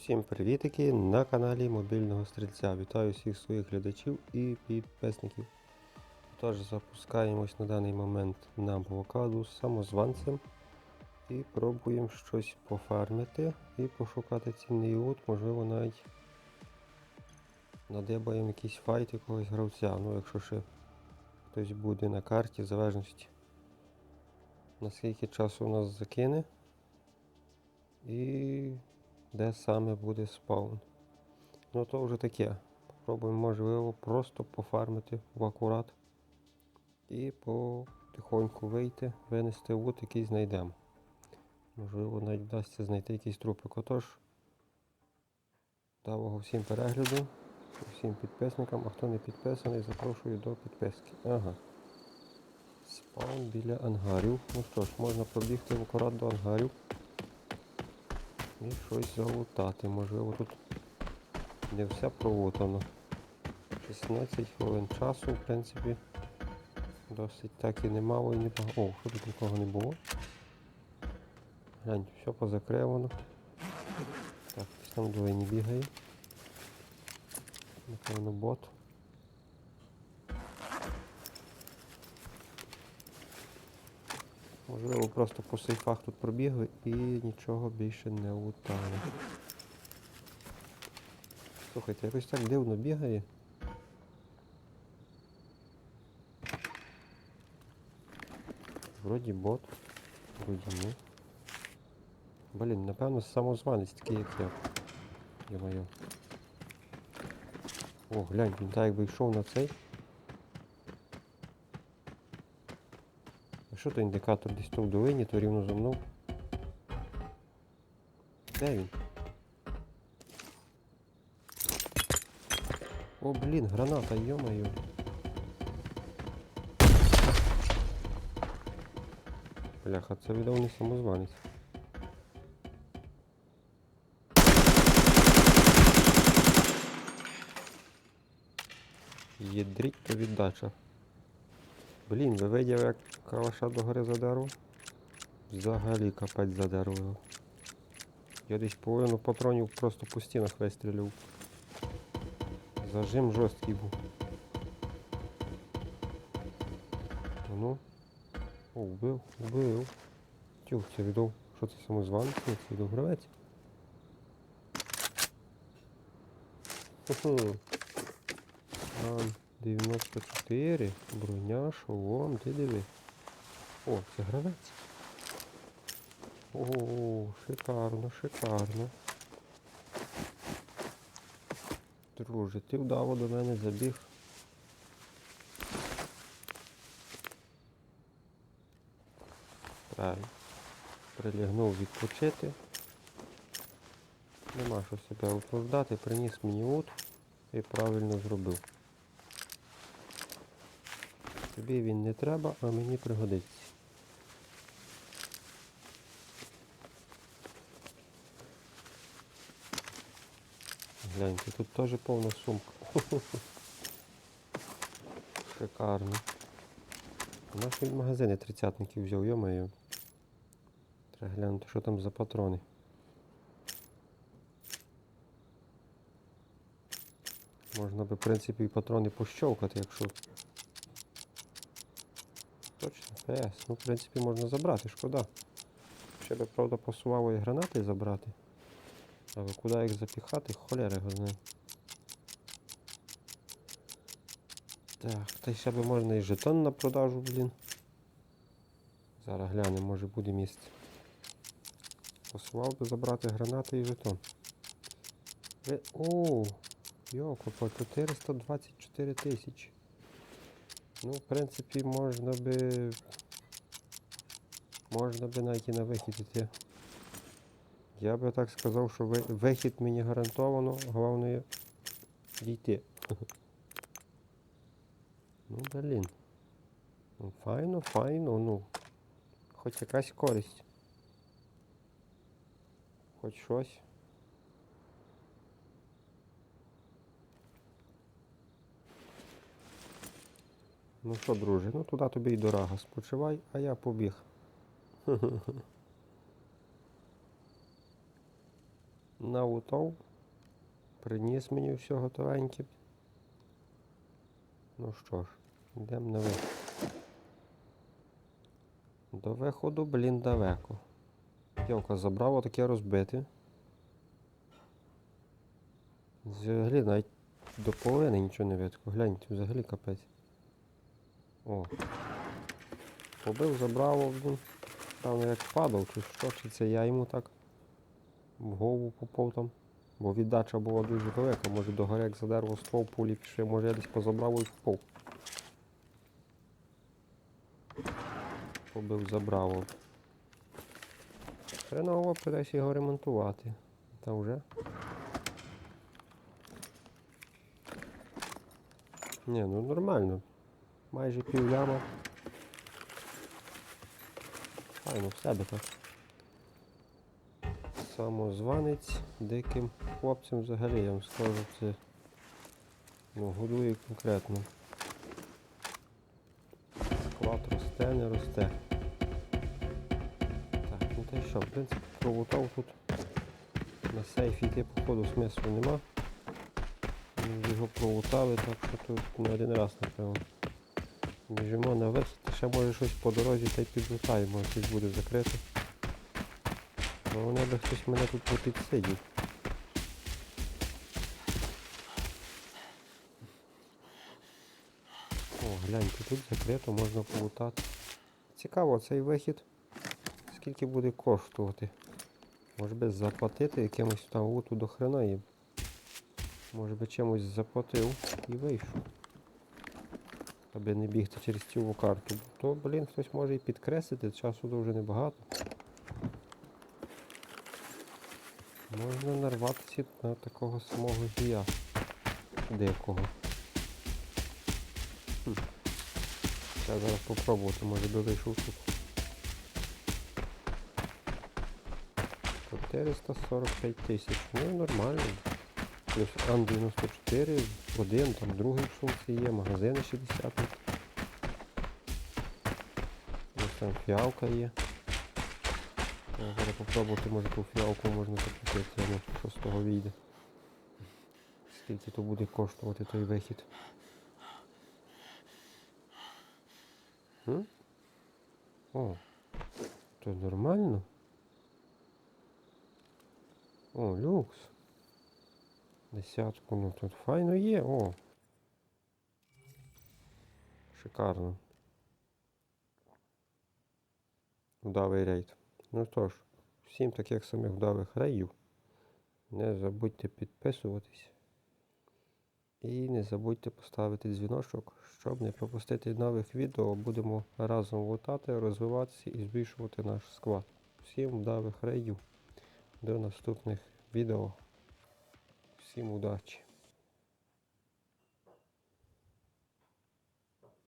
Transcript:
Всім привітики на каналі Мобільного Стрільця. Вітаю всіх своїх глядачів і підписників. Тож запускаємось на даний момент на блокаду з самозванцем і пробуємо щось пофармити і пошукати цінний лут, можливо навіть надибаємо якийсь файт якогось гравця. Ну якщо ще хтось буде на карті, в залежності наскільки часу у нас закине. І де саме буде спаун. Ну то вже таке. Попробуємо, можливо, просто пофармити в акурат і потихоньку вийти, винести лут, який знайдемо. Можливо, навіть вдасться знайти якийсь трупик. Отож, давого всім перегляду, всім підписникам, а хто не підписаний, запрошую до підписки. Ага. Спаун біля ангарів. Ну що ж, можна пробігти в акурат до ангарів і щось залутати. Можливо, тут не все пролутано. 16 хвилин часу, в принципі, досить так і немало і не багато. О, що тут нікого не було. Глянь, все позакривано. Так, там в долині бігає. Напевно, бот. Можливо, просто по сейфах тут пробігли і нічого більше не лутали. Слухайте, якось так дивно бігає. Вроді бот, вроді ні. Блін, напевно, самозванець такий, як я. Йо-моє. О, глянь, він так якби йшов на цей. Що то індикатор десь тут в долині, то рівно за мною. Де він? О, блін, граната, йо-моє. Бляха, це віддав не самозванець. Єдріть то віддача. Блін, ви виділи, як калаша до гори задеру? Взагалі капець задеру його. Я десь половину патронів просто по стінах вистрілив. Зажим жорсткий був. Ну. О, вбив, вбив. Тюх, це віддав. Що це самозванець? Це віддав гравець. Хо-хо. Ам, 94, броня, шолом, ти диви. О, це гравець. О, шикарно, шикарно. Друже, ти вдало до мене забіг. Правильно. Прилягнув відпочити. Нема що себе оправдати, приніс мені ут і правильно зробив. Тобі він не треба, а мені пригодиться. Гляньте, тут теж повна сумка. Шикарно. У нас від магазини тридцятників взяв, йомаю. Треба глянути, що там за патрони. Можна би, в принципі, і патрони пощовкати, якщо Точно, ПС. Ну, в принципі, можна забрати, шкода. Ще би, правда, посувало і гранати забрати. Але куди їх запіхати, холера його знає. Так, та ще би можна і жетон на продажу, блін. Зараз глянемо, може буде місце. Посував би забрати гранати і жетон. Ви... О, йоко, по 424 тисячі. Ну, в принципі, можна би. Можна би навіть на вихід іти. Я би так сказав, що ви- вихід мені гарантовано, головне дійти. Ну, блін. Ну, файно, файно, ну. Хоч якась користь. Хоч щось. Ну що, друже, ну туди тобі й дорога. Спочивай, а я побіг. Наутов. Приніс мені все готовеньке. Ну що ж, йдемо на вихід. До виходу, блін, далеко. Йовка забрав отаке розбите. Взагалі навіть до половини нічого не видко. Гляньте, взагалі капець. О. Побив, забрав, блін. Певно, як падав, чи що, чи це я йому так в голову попав там. Бо віддача була дуже велика, може до гори як за дерево ствол пулі пішли, може я десь позабрав і впав. Побив, забрав. Хреново придеться його ремонтувати. Та вже. Ні, ну нормально. Майже пів яма. Файно в себе так. Самозванець диким хлопцем взагалі, я вам скажу, це ну, годує конкретно. Склад росте, не росте. Так, ну й що, в принципі, провутав тут на сейфі йти походу смислу нема. Його провутали, так що тут не один раз, напевно. Біжимо на вихід, ще може щось по дорозі та й підлутаємо, щось буде закрите. Головне би хтось мене тут не підсидів. О, гляньте, тут закрито, можна полутати. Цікаво, цей вихід скільки буде коштувати. Може би заплатити якимось там луту до хрена їм. Може би чимось заплатив і вийшов. Аби не бігти через цілу карту. То, блін, хтось може і підкреслити, часу дуже небагато. Можна нарватися на такого самого гія дикого. Хм. Треба зараз попробувати, може би вийшов тут. 445 тисяч. Ну нормально. Плюс Ан-94, один, там другий в сумці є, магазини 60. Ось там фіалка є. Зараз попробувати, може ту фіалку можна закупити, ну, що з того вийде. Скільки то буде коштувати той вихід. М? О, то нормально. О, люкс. Десятку, ну тут файно є, о. Шикарно. Вдалий рейд. Ну що ж, всім таких самих вдалих рейдів. Не забудьте підписуватись. І не забудьте поставити дзвіночок, щоб не пропустити нових відео. Будемо разом лутати, розвиватися і збільшувати наш склад. Всім вдалих рейдів. До наступних відео. Всім удачі!